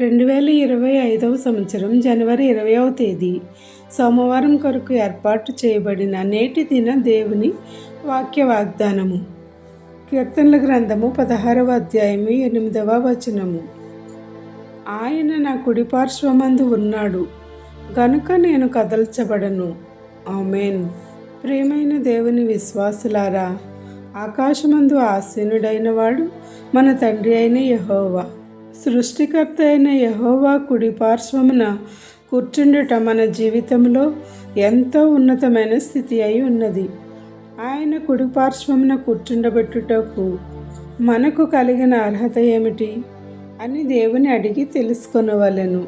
రెండు వేల ఇరవై ఐదవ సంవత్సరం జనవరి ఇరవైవ తేదీ. సోమవారం కొరకు ఏర్పాటు చేయబడిన నేటి దిన దేవుని వాక్య వాగ్దానము కీర్తనల గ్రంథము పదహారవ అధ్యాయము ఎనిమిదవ వచనము. ఆయన నా కుడిపార్శ్వమందు ఉన్నాడు. గనుక నేను కదల్చబడను. ఆమెన్. ప్రియమైన దేవుని విశ్వాసులారా ఆకాశమందు ఆసీనుడైన వాడు మన తండ్రి అయిన యహోవా. సృష్టికర్త అయిన యహోవా కుడి పార్శ్వమున కూర్చుండుట మన జీవితంలో ఎంతో ఉన్నతమైన స్థితి అయి ఉన్నది. ఆయన కుడి పార్శ్వమున కూర్చుండబెట్టుటకు మనకు కలిగిన అర్హత ఏమిటి? అని దేవుని అడిగి తెలుసుకొనవలను.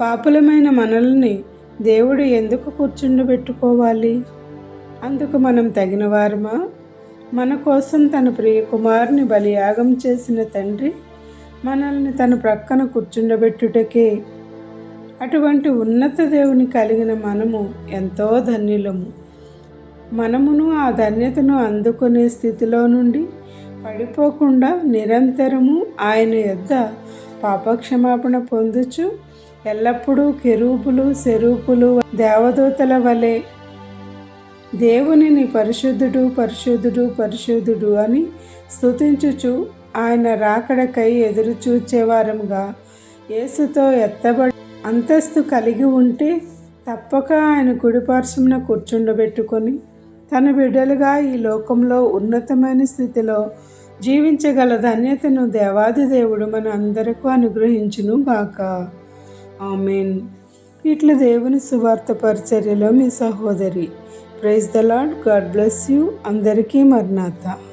పాపులమైన మనల్ని దేవుడు ఎందుకు కూర్చుండబెట్టుకోవాలి? అందుకు మనం తగిన వారమా మన కోసం తన ప్రియ కుమారుని బలియాగం చేసిన తండ్రి మనల్ని తన ప్రక్కన కూర్చుండబెట్టుటకే. అటువంటి ఉన్నత దేవుని కలిగిన మనము ఎంతో ధన్యులము. మనమును ఆ ధన్యతను అందుకునే స్థితిలో నుండి పడిపోకుండా నిరంతరము ఆయన యొద్ద పాపక్షమాపణ పొందుచు ఎల్లప్పుడూ కెరూపులు సెరూపులు దేవదూతల వలె దేవునిని పరిశుద్ధుడు పరిశుద్ధుడు పరిశుద్ధుడు అని స్థుతించుచు ఆయన రాకడకై ఎదురు చూచేవారముగా యేసుతో ఎత్తబడి అంతస్తు కలిగి ఉంటే తప్పక ఆయన కుడిపార్శ్వమున కూర్చుండబెట్టుకొని తన బిడ్డలుగా ఈ లోకంలో ఉన్నతమైన స్థితిలో జీవించగల ధన్యతను దేవాది దేవుడు మన అందరకు అనుగ్రహించును గాక. ఆమెన్. ఇట్లా దేవుని సువార్త పరిచర్యలో మీ సహోదరి. Praise the Lord God bless you. అందరికీ మర్నాథ.